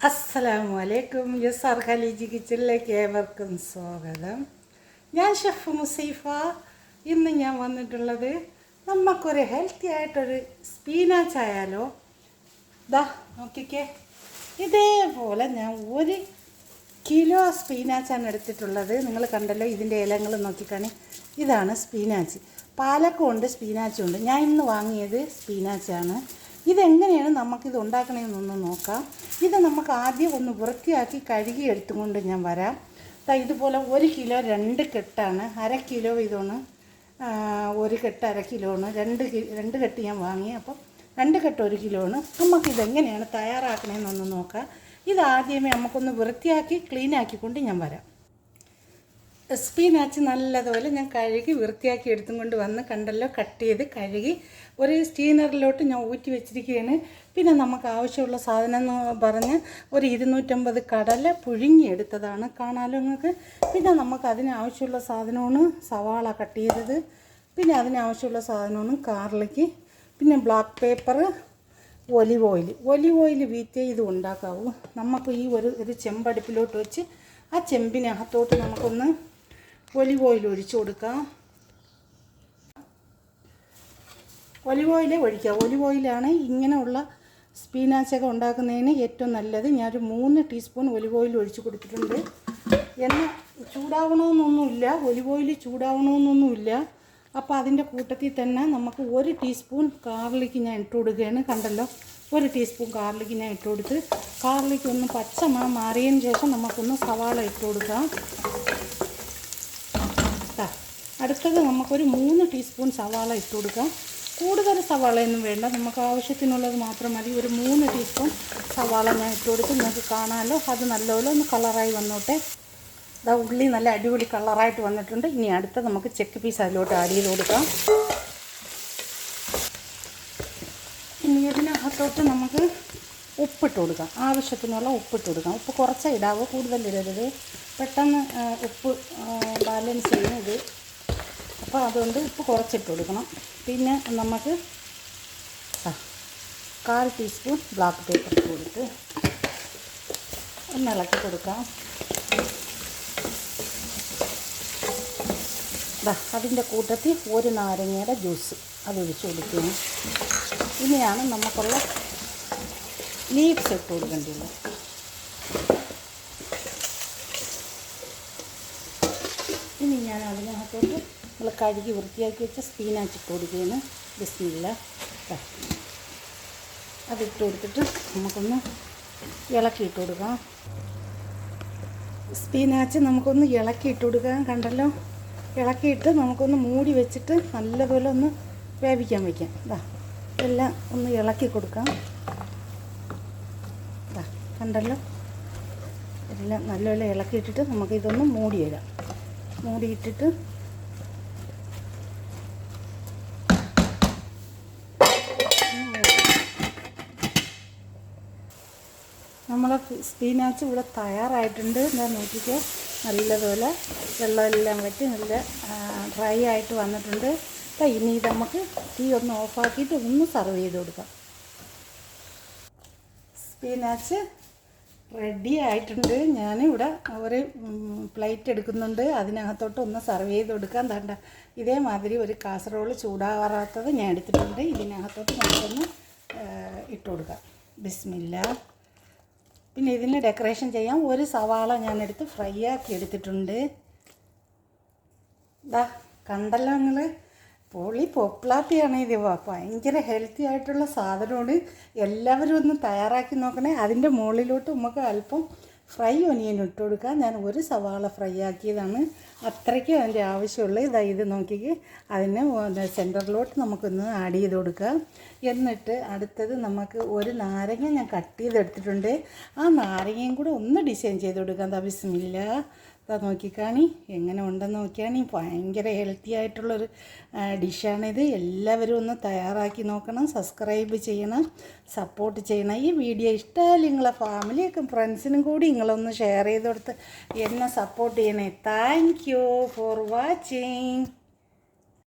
അസ്സലാമു അലൈക്കും yes R Khaleeji കിച്ചണിലേക്ക് ഏവർക്കും സ്വാഗതം. ഞാൻ ഷെഫ് മുസൈഫ. ഇന്ന് ഞാൻ വന്നിട്ടുള്ളത് നമുക്കൊരു ഹെൽത്തി ആയിട്ടൊരു സ്പീനാച്ച് ആയാലോ? ദാ നോക്കിക്കേ. ഇതേപോലെ ഞാൻ ഒരു കിലോ സ്പീനാച്ചാണ് എടുത്തിട്ടുള്ളത്. നിങ്ങൾ കണ്ടല്ലോ ഇതിന്റെ ഇലങ്ങൾ നോക്കിക്കാണി. ഇതാണ് സ്പീനാച്ച്. പാലക്കും ഉണ്ട് സ്പീനാച്ചും ഉണ്ട് ഞാൻ ഇന്ന് വാങ്ങിയത് സ്പീനാച്ചാണ്. ഇതെങ്ങനെയാണ് നമുക്കിത് ഉണ്ടാക്കണമെന്നൊന്ന് നോക്കാം. ഇത് നമുക്ക് ആദ്യം ഒന്ന് വൃത്തിയാക്കി കഴുകി എടുത്തുകൊണ്ട് ഞാൻ വരാം. ഇതുപോലെ ഒരു കിലോ രണ്ട് കെട്ടാണ്. അര കിലോ ഇതാണ്. ഒരു കെട്ട് അര കിലോ ആണ്. രണ്ട് രണ്ട് കെട്ട് ഞാൻ വാങ്ങി. അപ്പം രണ്ട് കെട്ട് ഒരു കിലോ ആണ്. നമുക്കിതെങ്ങനെയാണ് തയ്യാറാക്കണമെന്നൊന്ന് നോക്കാം. ഇതാദ്യമേ നമുക്കൊന്ന് വൃത്തിയാക്കി ക്ലീനാക്കിക്കൊണ്ട് ഞാൻ വരാം. സ്പീനാച്ച് നല്ലതുപോലെ ഞാൻ കഴുകി വൃത്തിയാക്കി എടുത്തും കൊണ്ട് വന്ന് കണ്ടല്ലോ കട്ട് ചെയ്ത് കഴുകി ഒരു സ്റ്റീനറിലോട്ട് ഞാൻ ഊറ്റി വെച്ചിരിക്കുകയാണ്. പിന്നെ നമുക്ക് ആവശ്യമുള്ള സാധനം എന്ന് പറഞ്ഞ് ഒരു ഇരുന്നൂറ്റമ്പത് കടല പുഴുങ്ങിയെടുത്തതാണ് കാണാലോ നിങ്ങൾക്ക്. പിന്നെ നമുക്ക് അതിനാവശ്യമുള്ള സാധനമാണ് സവാള കട്ട് ചെയ്തത്. പിന്നെ അതിനാവശ്യമുള്ള സാധനമാണ് കാർലിക്ക് പിന്നെ black pepper olive oil olive oil വീറ്റേ ഇത് ഉണ്ടാക്കാവൂ. നമുക്ക് ഈ ഒരു ഒരു ചെമ്പടുപ്പിലോട്ട് വെച്ച് ആ ചെമ്പിനകത്തോട്ട് നമുക്കൊന്ന് ഒലിവ് ഓയിൽ ഒഴിച്ചു കൊടുക്കാം. ഒലിവ് ഓയിൽ ഒഴിക്കുക ഒലിവ് ഓയിലാണ് ഇങ്ങനെയുള്ള സ്പീനാച്ചൊക്കെ ഉണ്ടാക്കുന്നതിന് ഏറ്റവും നല്ലത്. ഞാനൊരു മൂന്ന് ടീസ്പൂൺ ഒലിവ് ഓയിൽ ഒഴിച്ച് കൊടുത്തിട്ടുണ്ട്. എണ്ണ ചൂടാവണമെന്നൊന്നുമില്ല ഒലിവ് ഓയിൽ ചൂടാവണമെന്നൊന്നുമില്ല അപ്പോൾ അതിന്റെ കൂട്ടത്തിൽ തന്നെ നമുക്ക് ഒരു ടീസ്പൂൺ കാർലിക്ക് ഞാൻ ഇട്ട് കൊടുക്കുകയാണ്. കണ്ടല്ലോ? ഒരു ടീസ്പൂൺ കാർലിക്ക് ഞാൻ ഇട്ട് കൊടുത്ത് കാർലിക്ക് ഒന്ന് പച്ച മാറിയതിന് ശേഷം നമുക്കൊന്ന് സവാള ഇട്ട് കൊടുക്കാം. അടുത്തത് നമുക്കൊരു മൂന്ന് ടീസ്പൂൺ സവാള ഇട്ട് കൊടുക്കാം. കൂടുതൽ സവാളയൊന്നും വേണ്ട. നമുക്ക് ആവശ്യത്തിനുള്ളത് മാത്രം മതി. ഒരു മൂന്ന് ടീസ്പൂൺ സവാള ഞാൻ ഇട്ട് കൊടുത്ത്. നിങ്ങൾക്ക് കാണാമല്ലോ അത് നല്ലപോലെ ഒന്ന് കളറായി വന്നോട്ടെ. ഇതാ ഉള്ളി നല്ല അടിപൊളി കളറായിട്ട് വന്നിട്ടുണ്ട്. ഇനി അടുത്ത നമുക്ക് ചെക്ക് പീസ് അതിലോട്ട് ആഡ് ചെയ്ത് കൊടുക്കാം. ഇനി ഇതിനകത്തോട്ട് നമുക്ക് ഉപ്പിട്ട് കൊടുക്കാം. ആവശ്യത്തിനുള്ള ഉപ്പിട്ട് കൊടുക്കാം. ഉപ്പ് കുറച്ചേ ഇടാവൂ? കൂടുതൽ ഇടരുത്. പെട്ടെന്ന് ഉപ്പ് ബാലൻസ് ചെയ്യുന്നത് അപ്പോൾ അതുകൊണ്ട് ഉപ്പ് കുറച്ചിട്ട് കൊടുക്കണം. പിന്നെ നമുക്ക് കാൽ ടീസ്പൂൺ ബ്ലാക്ക് പേപ്പർ കൊടുത്ത് ഒന്ന് ഇളക്കി കൊടുക്കാം. അതിന്റെ കൂട്ടത്തിൽ ഒരു നാരങ്ങയുടെ ജ്യൂസ് അത് ഒഴിച്ച് കൊടുക്കുന്നു. ഇനിയാണ് നമുക്കുള്ള ലീവ്സ് ഇട്ട് കൊടുക്കേണ്ടത്. ഇനി ഞാൻ അതിനകത്തോട്ട് നമ്മൾ കഴുകി വൃത്തിയാക്കി വെച്ച സ്പീനാച്ച് ഇട്ട് കൊടുക്കുകയാണ് ബിസ്മില്ല. അതിട്ട് കൊടുത്തിട്ട് നമുക്കൊന്ന് ഇളക്കിയിട്ട് കൊടുക്കാം. സ്പീനാച്ച് നമുക്കൊന്ന് ഇളക്കിയിട്ട് കൊടുക്കാം കണ്ടല്ലോ? ഇളക്കിയിട്ട് നമുക്കൊന്ന് മൂടി വെച്ചിട്ട് നല്ലപോലെ ഒന്ന് വേവിക്കാൻ വയ്ക്കാം ഇതാ എല്ലാം ഒന്ന് ഇളക്കി കൊടുക്കാം. ഇതാ കണ്ടല്ലോ? എല്ലാം നല്ലപോലെ ഇളക്കിയിട്ടിട്ട് നമുക്കിതൊന്ന് മൂടി വരാം മൂടിയിട്ടിട്ട് നമ്മളെ സ്പീനാച്ച് ഇവിടെ തയ്യാറായിട്ടുണ്ട്. എന്താ നോക്കിക്കോ. നല്ലതുപോലെ വെള്ളമെല്ലാം വറ്റി നല്ല ഡ്രൈ ആയിട്ട് വന്നിട്ടുണ്ട്. അപ്പം ഇനി നമുക്ക് തീ ഒന്ന് ഓഫാക്കിയിട്ട് ഒന്ന് സർവ് ചെയ്ത് കൊടുക്കാം. സ്പീനാച്ച് റെഡി ആയിട്ടുണ്ട്. ഞാനിവിടെ ഒരു പ്ലേറ്റ് എടുക്കുന്നുണ്ട്. അതിനകത്തോട്ട് ഒന്ന് സർവ് ചെയ്ത് കൊടുക്കാൻ തണ്ട ഇതേമാതിരി ഒരു കാസറോൾ ചൂടാവാറാത്തത് ഞാൻ എടുത്തിട്ടുണ്ട്. ഇതിനകത്തോട്ട് നമുക്കൊന്ന് ഇട്ട് കൊടുക്കാം. ബിസ്മില്ല. പിന്നെ ഇതിന് ഡെക്കറേഷൻ ചെയ്യാം ഒരു സവാള ഞാനെടുത്ത് ഫ്രൈ ആക്കി എടുത്തിട്ടുണ്ട്. ഇതാ കണ്ടല്ലോ നിങ്ങൾ പൊളി പൊപ്ലാത്തിയാണ് ഇത്. ഭയങ്കര ഹെൽത്തി ആയിട്ടുള്ള സാധനമാണ്. എല്ലാവരും ഒന്ന് തയ്യാറാക്കി നോക്കണേ. അതിന്റെ മുകളിലോട്ട് നമുക്ക് അല്പം ഫ്രൈ ഒനിയൻ ഇട്ട് കൊടുക്കുക ഞാൻ ഒരു സവാള ഫ്രൈ ആക്കിയതാണ്. അത്രയ്ക്ക് അതിന്റെ ആവശ്യമുള്ളൂ. ഇതാ ഇത് നോക്കിക്ക്. അതിന് സെന്ററിലോട്ട് നമുക്കൊന്ന് ആഡ് ചെയ്ത് കൊടുക്കുക എന്നിട്ട് അടുത്തത് നമുക്ക് ഒരു നാരങ്ങ ഞാൻ കട്ട് ചെയ്തെടുത്തിട്ടുണ്ട്. ആ നാരങ്ങയും കൂടെ ഒന്ന് ഡിസൈൻ ചെയ്ത് കൊടുക്കാം. ദാ ബിസ്മില്ല. ഇതാ നോക്കിക്കാണി എങ്ങനെ ഉണ്ടെന്ന് നോക്കിയാണി. ഭയങ്കര ഹെൽത്തി ആയിട്ടുള്ളൊരു ഡിഷാണിത് എല്ലാവരും ഒന്ന് തയ്യാറാക്കി നോക്കണം സബ്സ്ക്രൈബ് ചെയ്യണം സപ്പോർട്ട് ചെയ്യണം. ഈ വീഡിയോ ഇഷ്ടമായാലും നിങ്ങളെ ഫാമിലിയൊക്കെ ഫ്രണ്ട്സിനും കൂടി നിങ്ങളൊന്ന് ഷെയർ ചെയ്ത് കൊടുത്ത് എന്നെ സപ്പോർട്ട് ചെയ്യണേ. Thank you for watching